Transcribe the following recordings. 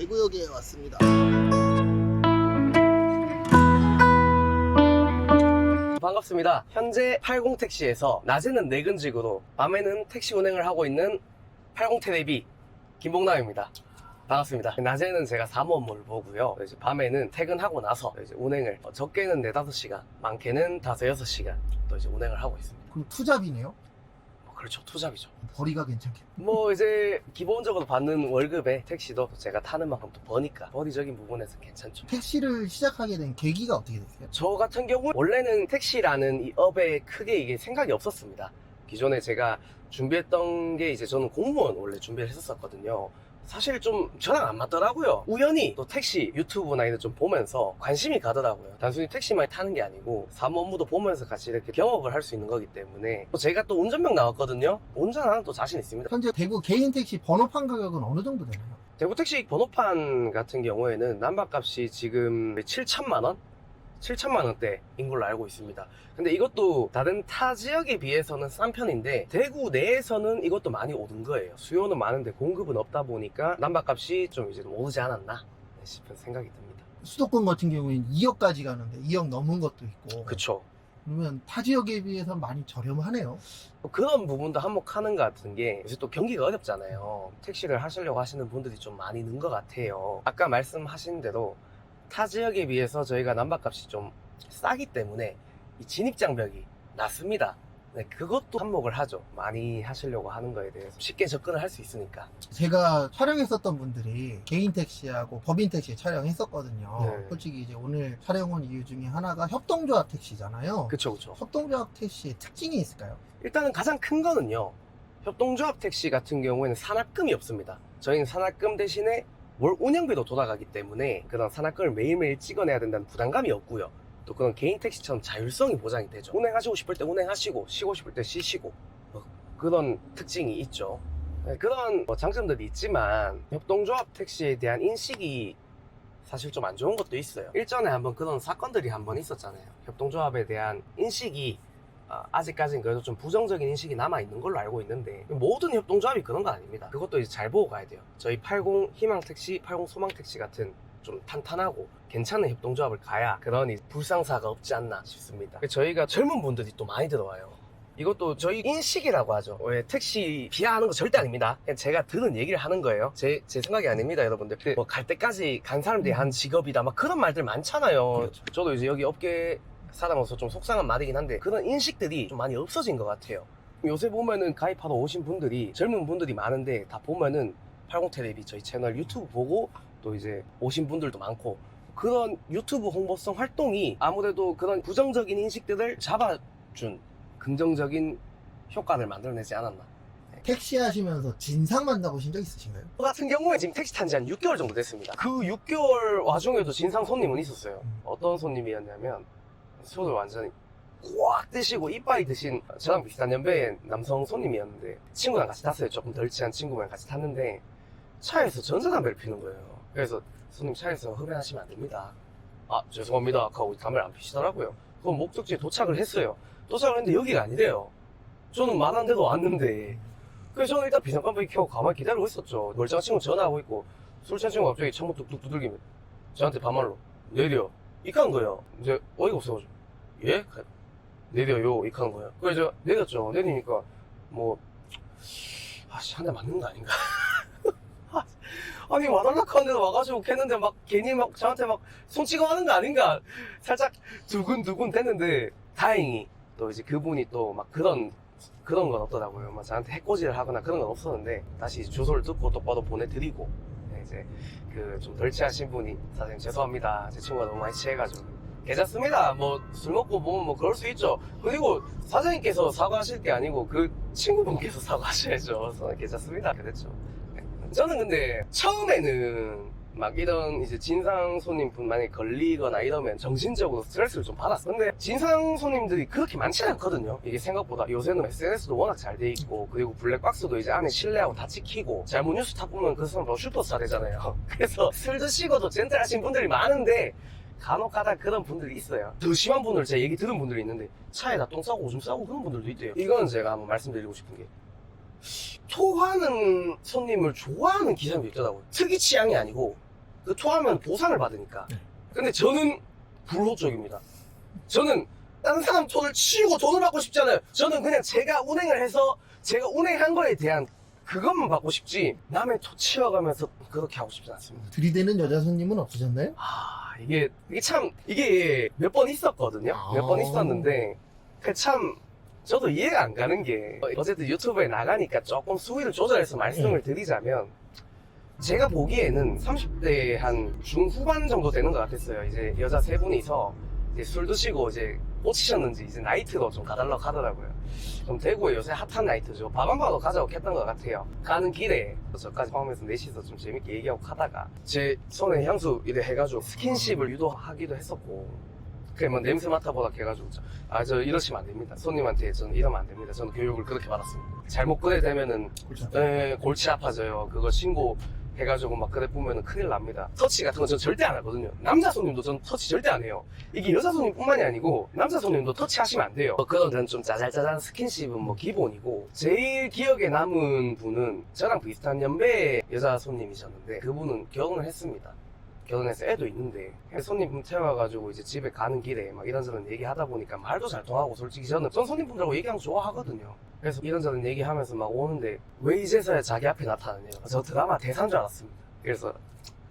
대구역에 왔습니다. 반갑습니다. 현재 80 택시에서 낮에는 내근직으로 밤에는 택시 운행을 하고 있는 80 테레비 김봉남입니다. 반갑습니다. 낮에는 제가 사무 업무를 보고요. 이제 밤에는 퇴근하고 나서 이제 운행을 어, 적게는 4, 5시간, 많게는 5, 6시간 또 이제 운행을 하고 있습니다. 그럼 투잡이네요? 뭐 그렇죠. 투잡이죠. 벌이가 괜찮겠다. 뭐 이제 기본적으로 받는 월급에 택시도 제가 타는 만큼 또 버니까 버리적인 부분에서 괜찮죠. 택시를 시작하게 된 계기가 어떻게 됐어요? 저 같은 경우 원래는 택시라는 이 업에 크게 이게 생각이 없었습니다. 기존에 제가 준비했던 게 이제 저는 공무원 원래 준비를 했었거든요. 사실 좀 저랑 안 맞더라고요. 우연히 또 택시 유튜브나 이런 좀 보면서 관심이 가더라고요. 단순히 택시만 타는 게 아니고 사무 업무도 보면서 같이 이렇게 경험을 할 수 있는 거기 때문에 또 제가 또 운전병 나왔거든요. 운전하는 또 자신 있습니다. 현재 대구 개인 택시 번호판 가격은 어느 정도 되나요? 대구 택시 번호판 같은 경우에는 남바값이 지금 7천만 원? 7천만 원대인 걸로 알고 있습니다. 근데 이것도 다른 타 지역에 비해서는 싼 편인데 대구 내에서는 이것도 많이 오른 거예요. 수요는 많은데 공급은 없다 보니까 남바값이 좀 이제 오르지 않았나 싶은 생각이 듭니다. 수도권 같은 경우에는 2억까지 가는데 2억 넘은 것도 있고 그쵸. 그러면 타 지역에 비해서 많이 저렴하네요. 뭐 그런 부분도 한몫하는 것 같은 게 요새 또 경기가 어렵잖아요. 택시를 하시려고 하시는 분들이 좀 많이 는 것 같아요. 아까 말씀하신 대로 타 지역에 비해서 저희가 남바값이 좀 싸기 때문에 이 진입장벽이 낮습니다. 네, 그것도 한몫을 하죠. 많이 하시려고 하는 거에 대해서 쉽게 접근을 할 수 있으니까. 제가 촬영했었던 분들이 개인 택시하고 법인 택시 촬영했었거든요. 네. 솔직히 이제 오늘 촬영 온 이유 중에 하나가 협동조합 택시잖아요. 그쵸, 그쵸. 협동조합 택시의 특징이 있을까요? 일단은 가장 큰 거는요. 협동조합 택시 같은 경우에는 산악금이 없습니다. 저희는 산악금 대신에 월 운영비도 돌아가기 때문에 그런 산악금을 매일매일 찍어내야 된다는 부담감이 없고요. 또 그런 개인 택시처럼 자율성이 보장이 되죠. 운행하시고 싶을 때 운행하시고 쉬고 싶을 때 쉬시고 뭐 그런 특징이 있죠. 네, 그런 뭐 장점들이 있지만 협동조합 택시에 대한 인식이 사실 좀 안 좋은 것도 있어요. 일전에 한번 그런 사건들이 한번 있었잖아요. 협동조합에 대한 인식이 아, 아직까지는 그래도 좀 부정적인 인식이 남아있는 걸로 알고 있는데 모든 협동조합이 그런 건 아닙니다. 그것도 이제 잘 보고 가야 돼요. 저희 80 희망택시, 80 소망택시 같은 좀 탄탄하고 괜찮은 협동조합을 가야 그런 이 불상사가 없지 않나 싶습니다. 저희가 젊은 분들이 또 많이 들어와요. 이것도 저희 인식이라고 하죠. 왜 택시 비하하는 거 절대 아닙니다. 그냥 제가 들은 얘기를 하는 거예요. 제, 제 생각이 아닙니다, 여러분들. 뭐 갈 때까지 간 사람들이 한 직업이다. 막 그런 말들 많잖아요. 그렇죠. 저도 이제 여기 업계 사람으로서 좀 속상한 말이긴 한데 그런 인식들이 좀 많이 없어진 것 같아요. 요새 보면은 가입하러 오신 분들이 젊은 분들이 많은데 다 보면은 80 텔레비 저희 채널 유튜브 보고 또 이제 오신 분들도 많고 그런 유튜브 홍보성 활동이 아무래도 그런 부정적인 인식들을 잡아준 긍정적인 효과를 만들어내지 않았나. 택시 하시면서 진상 만나보신 적 있으신가요? 저 같은 경우에 지금 택시 탄 지 한 6개월 정도 됐습니다. 그 6개월 와중에도 진상 손님은 있었어요. 어떤 손님이었냐면 손을 완전히 꽉 드시고 이빨이 드신 저랑 비슷한 연배의 남성 손님이었는데 친구랑 같이 탔어요. 조금 덜 취한 친구랑 같이 탔는데 차에서 전자담배를 피는 거예요. 그래서 손님 차에서 흡연하시면 안 됩니다. 아 죄송합니다. 하고 담배를 안 피시더라고요. 그럼 목적지에 도착을 했어요. 도착을 했는데 여기가 아니래요. 저는 말한 대로 왔는데 그래서 저는 일단 비상깜빡이 켜고 가만히 기다리고 있었죠. 멀쩡한 친구 전화하고 있고 술 취한 친구가 갑자기 창문 뚝뚝 두들기면 저한테 반말로 내려 이카는 거예요. 이제 어이가 없어가지고 예? 내려요 이카는 거예요. 그래서 내렸죠. 내리니까 뭐 아씨 한 대 맞는 거 아닌가? 아니 와달라고 하는데도 와가지고 캤는데 막 괜히 막 저한테 막손 찍어하는 거 아닌가 살짝 두근두근 됐는데 다행히 또 이제 그분이 또 막 그런 그런 건 없더라고요. 막 저한테 해코지를 하거나 그런 건 없었는데 다시 주소를 듣고 똑바로 보내드리고 네, 이제 그 좀 덜 취하신 분이 사장님 죄송합니다. 제 친구가 너무 많이 취해가지고 괜찮습니다. 뭐 술 먹고 보면 뭐 그럴 수 있죠. 그리고 사장님께서 사과하실 게 아니고 그 친구분께서 사과하셔야죠. 그래서 괜찮습니다. 그랬죠. 네. 저는 근데 처음에는 막 이런 이제 진상 손님분 만약에 걸리거나 이러면 정신적으로 스트레스를 좀 받았어. 근데 진상 손님들이 그렇게 많지 않거든요. 이게 생각보다 요새는 SNS도 워낙 잘 돼 있고 그리고 블랙박스도 이제 안에 신뢰하고 다 찍히고 잘못 뉴스 타 보면 그 사람 더 슈퍼스타 되잖아요. 그래서 술 드시고도 젠틀하신 분들이 많은데 간혹 가다 그런 분들이 있어요. 더 심한 분들 제가 얘기 들은 분들이 있는데 차에다 똥 싸고 오줌 싸고 그런 분들도 있대요. 이거는 제가 한번 말씀드리고 싶은 게 토하는 손님을 좋아하는 기사님도 있더라고요. 특이 취향이 아니고 그 토하면 보상을 받으니까. 네. 근데 저는 불호적입니다. 저는 다른 사람 돈을 치우고 돈을 받고 싶잖아요. 저는 그냥 제가 운행을 해서 제가 운행한 거에 대한 그것만 받고 싶지 남의 토 치워가면서 그렇게 하고 싶지 않습니다. 들이대는 여자 손님은 없으셨나요? 아 이게 이게 참 이게 몇 번 있었거든요. 몇번 아. 있었는데 그 참 저도 이해가 안 가는 게 어쨌든 유튜브에 나가니까 조금 수위를 조절해서 말씀을 드리자면 제가 보기에는 30대 한 중후반 정도 되는 것 같았어요. 이제 여자 세 분이서 이제 술 드시고 이제 꽂히셨는지 이제 나이트로 좀 가달라고 하더라고요. 그럼 대구에 요새 핫한 나이트죠. 밥한바도 가자고 했던 것 같아요. 가는 길에 저까지 포함해서 넷이서 좀 재밌게 얘기하고 하다가 제 손에 향수 이래 해가지고 스킨십을 유도하기도 했었고 그래 뭐 냄새 맡아보라 해가지고 아 저 이러시면 안 됩니다. 손님한테 저는 이러면 안 됩니다. 저는 교육을 그렇게 받았습니다. 잘못 그래 되면은. 네, 골치 아파져요. 그거 신고 해가지고 막 그래 보면은 큰일 납니다. 터치 같은 거전 절대 안 하거든요. 남자 손님도 전 터치 절대 안 해요. 이게 여자 손님뿐만이 아니고 남자 손님도 터치하시면 안 돼요. 그런 데는 좀 짜잘짜잘한 스킨십은 뭐 기본이고 제일 기억에 남은 분은 저랑 비슷한 연배의 여자 손님이셨는데 그분은 결혼을 했습니다. 결혼해서 애도 있는데 손님 태워가지고 이제 집에 가는 길에 막 이런저런 얘기하다 보니까 말도 잘 통하고 솔직히 저는 전 손님분들하고 얘기하는 거 좋아하거든요. 그래서 이런저런 얘기하면서 막 오는데 왜 이제서야 자기 앞에 나타나냐. 저 드라마 대사인 줄 알았습니다. 그래서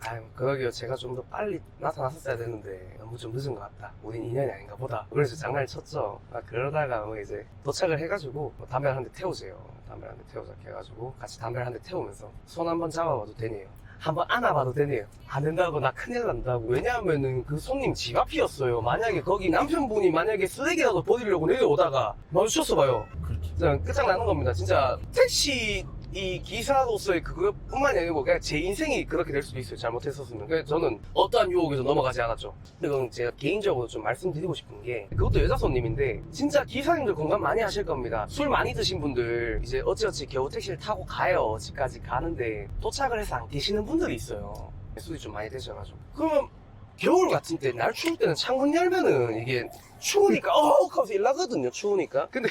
아유 그러게요 제가 좀 더 빨리 나타났었어야 되는데 너무 좀 늦은 것 같다. 우린 인연이 아닌가 보다. 그래서 장난을 쳤죠. 아, 그러다가 뭐 이제 도착을 해가지고 뭐 담배를 한 대 태우세요. 담배를 한 대 태우자 해가지고 같이 담배를 한 대 태우면서 손 한 번 잡아봐도 되네요. 한번 안아봐도 되네요. 안 된다고 나 큰일 난다고. 왜냐하면은 그 손님 집 앞이었어요. 만약에 거기 남편분이 만약에 쓰레기라도 버리려고 내려오다가 마주쳤어 봐요. 그렇죠. 진짜 끝장나는 겁니다. 진짜 택시 이 기사로서의 그것뿐만이 아니고 그냥 제 인생이 그렇게 될 수도 있어요. 잘못했었으면. 그래서 저는 어떠한 유혹에서 넘어가지 않았죠. 이건 제가 개인적으로 좀 말씀드리고 싶은 게 그것도 여자 손님인데 진짜 기사님들 공감 많이 하실 겁니다. 술 많이 드신 분들 이제 어찌어찌 겨우 택시를 타고 가요. 집까지 가는데 도착을 해서 안 계시는 분들이 있어요. 술이 좀 많이 드셔가지고. 그러면 겨울 같은 때, 날 추울 때는 창문 열면은 이게 추우니까, 어, 하면서 일 나거든요, 추우니까. 근데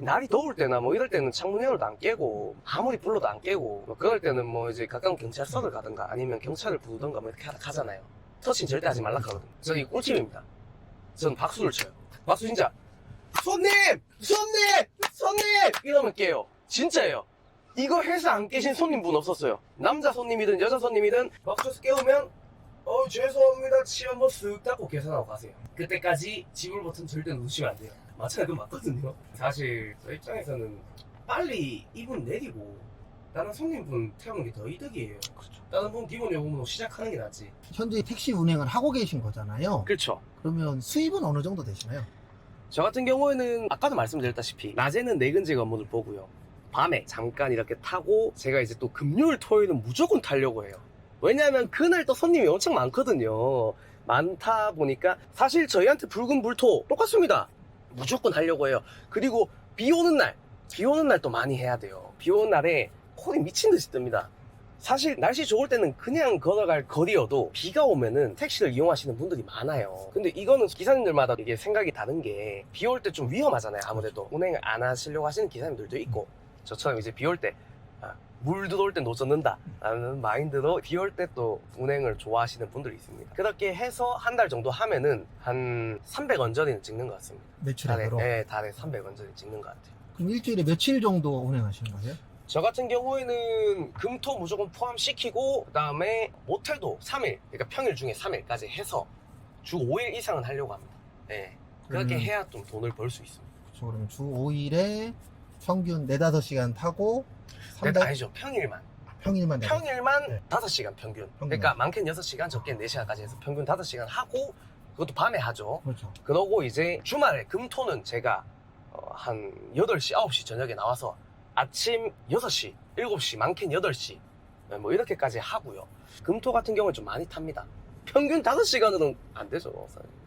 날이 더울 때나 뭐 이럴 때는 창문 열어도 안 깨고, 아무리 불러도 안 깨고, 뭐 그럴 때는 뭐 이제 가까운 경찰서를 가든가 아니면 경찰을 부르든가 뭐 이렇게 하다 가잖아요. 터치는 절대 하지 말라 하거든요. 저기 꿀팁입니다. 전 박수를 쳐요. 박수 진짜. 손님! 손님! 손님! 이러면 깨요. 진짜예요. 이거 해서 안 깨신 손님분 없었어요. 남자 손님이든 여자 손님이든 박수에서 깨우면 어 죄송합니다 치 한번 쓱 닦고 계산하고 가세요 그때까지 지불 버튼 절대 누르시면 안 돼요 맞아요. 그거 맞거든요. 사실 저 입장에서는 빨리 이분 내리고 다른 손님분 태우는 게 더 이득이에요. 그렇죠. 다른 분 기본 요금으로 시작하는 게 낫지. 현재 택시 운행을 하고 계신 거잖아요. 그렇죠. 그러면 수입은 어느 정도 되시나요? 저 같은 경우에는 아까도 말씀드렸다시피 낮에는 내근직 업무를 보고요. 밤에 잠깐 이렇게 타고 제가 이제 또 금요일 토요일은 무조건 타려고 해요. 왜냐하면 그날 또 손님이 엄청 많거든요. 많다 보니까 사실 저희한테 붉은 불토 똑같습니다 무조건 하려고 해요 그리고 비 오는 날 비 오는 날 또 많이 해야 돼요 비 오는 날에 콜이 미친 듯이 뜹니다 사실 날씨 좋을 때는 그냥 걸어갈 거리여도 비가 오면은 택시를 이용하시는 분들이 많아요. 근데 이거는 기사님들마다 이게 생각이 다른 게 비 올 때 좀 위험하잖아요. 아무래도 운행을 안 하시려고 하시는 기사님들도 있고 저처럼 이제 비 올때 아, 물 들어올 때 놓쳤는다 라는 마인드로 비 올 때 또 운행을 좋아하시는 분들이 있습니다. 그렇게 해서 한 달 정도 하면은 한 300원 전에는 찍는 것 같습니다. 달에, 매출액으로. 네, 달에 300원 전에 찍는 것 같아요. 그럼 일주일에 며칠 정도 운행하시는 거세요? 저 같은 경우에는 금토 무조건 포함시키고 그 다음에 모텔도 3일 그러니까 평일 중에 3일까지 해서 주 5일 이상은 하려고 합니다 네. 그렇게 음. 해야 좀 돈을 벌 수 있습니다 그렇죠. 그러면 주 5일에 평균 4, 5시간 타고 네, 300, 아니죠 평일만 평일만 내고 평일만 네. 5시간 평균 평균. 그러니까 많게는 6시간 적게는 4시간까지 해서 평균 5시간 하고 그것도 밤에 하죠 그렇죠. 그러고 이제 주말에 금토는 제가 어, 한 8시 9시 저녁에 나와서 아침 6시 7시 많게는 8시 네, 뭐 이렇게까지 하고요 금토 같은 경우는 좀 많이 탑니다 평균 5시간으로는 안 되죠 사장님.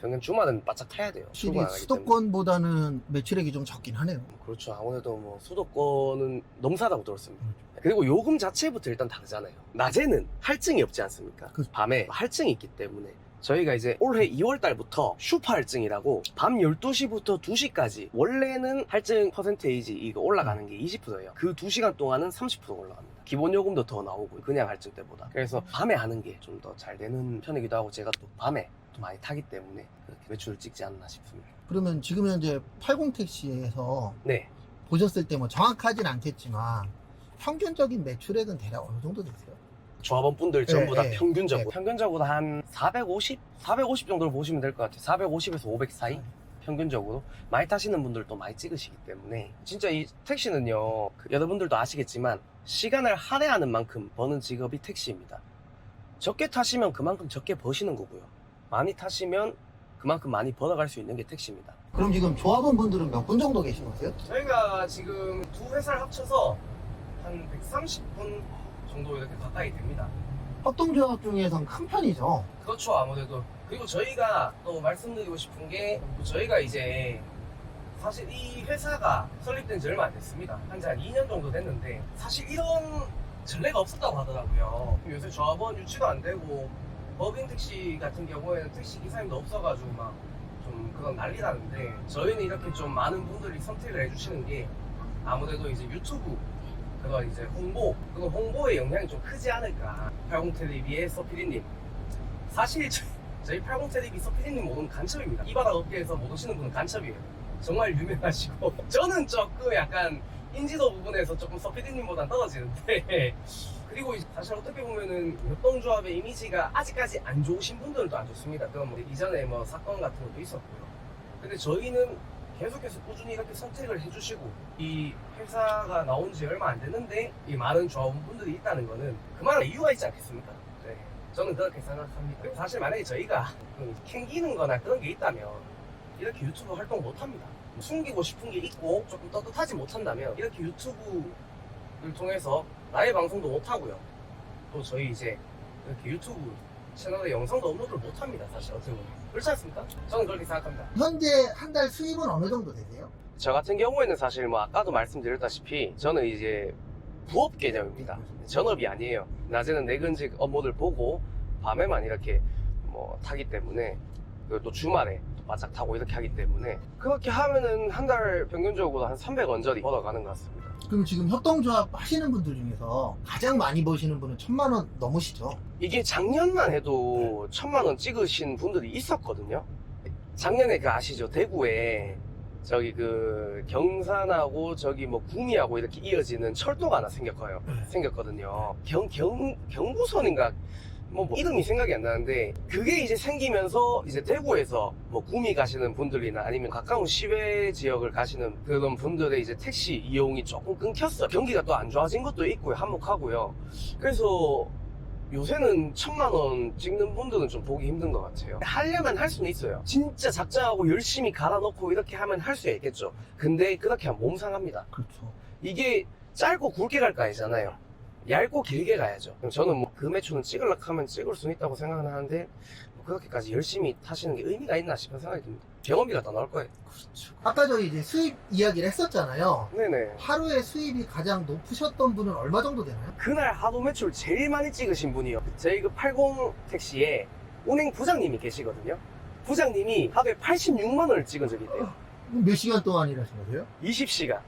평균 주말은 바짝 타야 돼요. 확실히 안 하기. 수도권보다는 매출액이 좀 적긴 하네요. 그렇죠. 아무래도 뭐 수도권은 넘사라고 들었습니다. 음. 그리고 요금 자체부터 일단 다르잖아요. 낮에는 할증이 없지 않습니까? 그- 밤에 할증이 있기 때문에. 저희가 이제 올해 2월 달부터 슈퍼 할증이라고 밤 12시부터 2시까지 원래는 할증 퍼센테이지 이거 올라가는 게 20%예요. 그 2시간 동안은 30% 올라갑니다 기본 요금도 더 나오고 그냥 할증 때보다 그래서 밤에 하는 게 좀 더 잘 되는 편이기도 하고 제가 또 밤에 또 많이 타기 때문에 그렇게 매출을 찍지 않나 싶습니다. 그러면 지금 현재 80 택시에서 네. 보셨을 때 뭐 정확하진 않겠지만 평균적인 매출액은 대략 어느 정도 되세요? 조합원 분들 전부 다 네, 네. 평균적으로 평균적으로 한 450, 450 정도로 보시면 될 것 같아요. 450에서 500 사이 평균적으로 많이 타시는 분들도 많이 찍으시기 때문에 진짜 이 택시는요 그 여러분들도 아시겠지만 시간을 할애하는 만큼 버는 직업이 택시입니다. 적게 타시면 그만큼 적게 버시는 거고요. 많이 타시면 그만큼 많이 벌어갈 수 있는 게 택시입니다. 그럼 지금 조합원 분들은 몇 분 정도 계신 거세요? 저희가 지금 두 회사를 합쳐서 한 130분 정도 이렇게 가까이 됩니다. 협동조합 중에선 큰 편이죠. 그렇죠 아무래도 그리고 저희가 또 말씀드리고 싶은 게또 저희가 이제 사실 이 회사가 설립된 지 얼마 안 됐습니다. 한지 한 2년 정도 됐는데 사실 이런 전례가 없었다고 하더라고요. 요새 조합원 유치도 안 되고 법인 택시 같은 경우에는 택시 기사님도 없어가지고 막 좀 그런 난리 나는데 저희는 이렇게 좀 많은 분들이 선택을 해주시는 게 아무래도 이제 유튜브 그런 이제 홍보 그런 홍보의 영향이 좀 크지 않을까. 80 텔레비의 서피디님. 사실 저- 저희 80 텔레비 서피디님 모든 간첩입니다. 이 바닥 업계에서 못 오시는 분은 간첩이에요. 정말 유명하시고. 저는 조금 약간 인지도 부분에서 조금 서피디님보단 떨어지는데. 그리고 사실 어떻게 보면은 협동조합의 이미지가 아직까지 안 좋으신 분들도 안 좋습니다. 그건 뭐 이전에 뭐 사건 같은 것도 있었고요. 근데 저희는 계속해서 꾸준히 이렇게 선택을 해주시고 이 회사가 나온 지 얼마 안 됐는데 이 많은 조합원분들이 있다는 거는 그만한 이유가 있지 않겠습니까? 네, 저는 그렇게 생각합니다. 사실 만약에 저희가 좀 캥기는 거나 그런 게 있다면 이렇게 유튜브 활동 못 합니다. 숨기고 싶은 게 있고 조금 떳떳하지 못한다면 이렇게 유튜브를 통해서 라이브 방송도 못 하고요. 또 저희 이제 이렇게 유튜브 채널에 영상도 업로드를 못 합니다. 사실 어떻게 보면. 그렇지 않습니까? 저는 그렇게 생각합니다. 현재 한 달 수입은 어느 정도 되세요? 저 같은 경우에는 사실 뭐 아까도 말씀드렸다시피 저는 이제 부업 개념입니다. 전업이 아니에요. 낮에는 내근직 업무를 보고 밤에만 이렇게 뭐 타기 때문에 그리고 또 주말에 또 바짝 타고 이렇게 하기 때문에 그렇게 하면은 한 달 평균적으로 한 300 언저리 벌어가는 것 같습니다. 그럼 지금 협동조합 하시는 분들 중에서 가장 많이 버시는 분은 천만 원 넘으시죠? 이게 작년만 해도 천만 원 찍으신 분들이 있었거든요. 작년에 그 아시죠? 대구에 저기 그 경산하고 저기 뭐 구미하고 이렇게 이어지는 철도가 하나 생겼어요. 네. 생겼거든요. 경, 경, 경부선인가? 뭐, 뭐 이름이 생각이 안 나는데 그게 이제 생기면서 이제 대구에서 뭐 구미 가시는 분들이나 아니면 가까운 시외 지역을 가시는 그런 분들의 이제 택시 이용이 조금 끊겼어요. 경기가 또 안 좋아진 것도 있고요. 한몫하고요. 그래서 요새는 천만 원 찍는 분들은 좀 보기 힘든 것 같아요. 하려면 할 수는 있어요. 진짜 작정하고 열심히 갈아놓고 이렇게 하면 할 수 있겠죠. 근데 그렇게 하면 몸 상합니다. 그렇죠. 이게 짧고 굵게 갈 거 아니잖아요. 얇고 길게 가야죠. 저는 뭐그 매출은 찍으려고 하면 찍을 수는 있다고 생각은 하는데 뭐 그렇게까지 열심히 타시는 게 의미가 있나 싶은 생각이 듭니다. 병원비가 더 나올 거예요. 아까 저희 이제 수입 이야기를 했었잖아요. 네네. 하루에 수입이 가장 높으셨던 분은 얼마 정도 되나요? 그날 하루 매출 제일 많이 찍으신 분이요. 저희 그 80 택시에 운행 부장님이 계시거든요. 부장님이 하루에 86만 원을 찍은 적이 있대요. 몇 시간 동안 일하신 거세요? 20시간.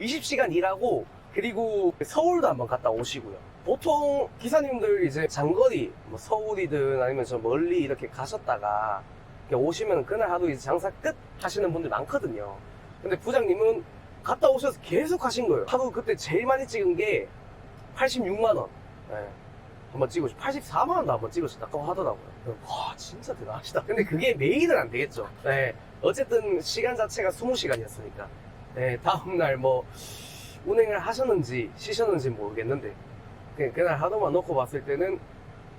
20시간 일하고 그리고 서울도 한번 갔다 오시고요. 보통 기사님들 이제 장거리 뭐 서울이든 아니면 저 멀리 이렇게 가셨다가 오시면 그날 하루 이제 장사 끝 하시는 분들 많거든요. 근데 부장님은 갔다 오셔서 계속 하신 거예요. 하루 그때 제일 많이 찍은 게 86만 원. 네. 한번 찍으시 84만 원도 한번 찍으셨다고 하더라고요. 와 진짜 대단하시다. 근데 그게 매일은 안 되겠죠. 네. 어쨌든 시간 자체가 20시간이었으니까. 네, 다음날 뭐 운행을 하셨는지 쉬셨는지 모르겠는데 그냥 그날 하루만 놓고 봤을 때는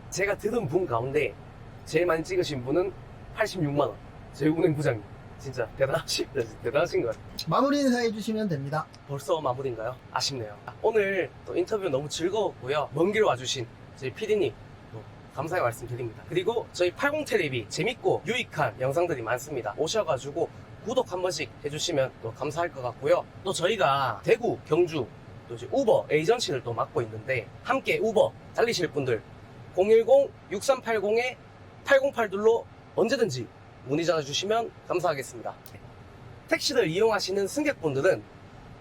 제가 들은 분 가운데 제일 많이 찍으신 분은 86만 원. 저희 운행 부장님. 진짜 대단하시, 대단하신 것 같아요. 마무리 인사해 주시면 됩니다. 벌써 마무리인가요? 아쉽네요. 오늘 또 인터뷰 너무 즐거웠고요. 먼 길 와주신 저희 PD님 감사의 말씀 드립니다. 그리고 저희 80 텔레비 재밌고 유익한 영상들이 많습니다. 오셔가지고 구독 한 번씩 해주시면 또 감사할 것 같고요. 또 저희가 대구, 경주, 또 이제 우버 에이전시를 또 맡고 있는데 함께 우버 달리실 분들 010-6380-8082로 언제든지 문의 전화 주시면 감사하겠습니다. 택시를 이용하시는 승객분들은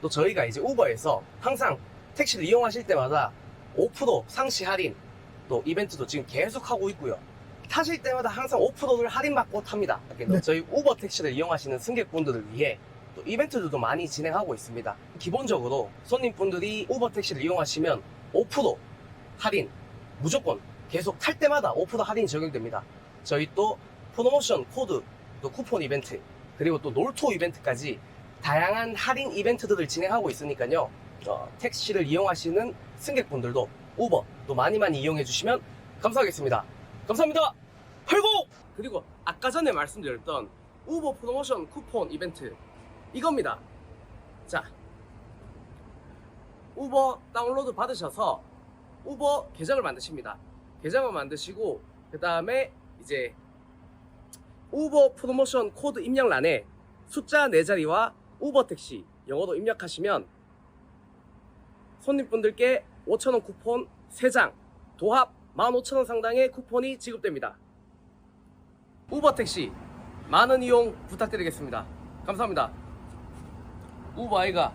또 저희가 이제 우버에서 항상 택시를 이용하실 때마다 5% 상시 할인 또 이벤트도 지금 계속 하고 있고요. 타실 때마다 항상 5%를 할인받고 탑니다. 네. 저희 우버 택시를 이용하시는 승객분들을 위해 또 이벤트들도 많이 진행하고 있습니다. 기본적으로 손님분들이 우버 택시를 이용하시면 5% 할인 무조건 계속 탈 때마다 5% 할인 적용됩니다. 저희 또 프로모션 코드, 또 쿠폰 이벤트, 그리고 또 놀토 이벤트까지 다양한 할인 이벤트들을 진행하고 있으니까요. 어, 택시를 이용하시는 승객분들도 우버 또 많이 많이 이용해 주시면 감사하겠습니다. 감사합니다. 팔고 그리고 아까 전에 말씀드렸던 우버 프로모션 쿠폰 이벤트 이겁니다. 자, 우버 다운로드 받으셔서 우버 계정을 만드십니다. 계정을 만드시고 그 다음에 이제 우버 프로모션 코드 입력란에 숫자 4자리와 우버 택시 영어로 입력하시면 손님분들께 5,000원 쿠폰 3장 도합 15,000원 상당의 쿠폰이 지급됩니다. 우버 택시 많은 이용 부탁드리겠습니다. 감사합니다. 우버 아이가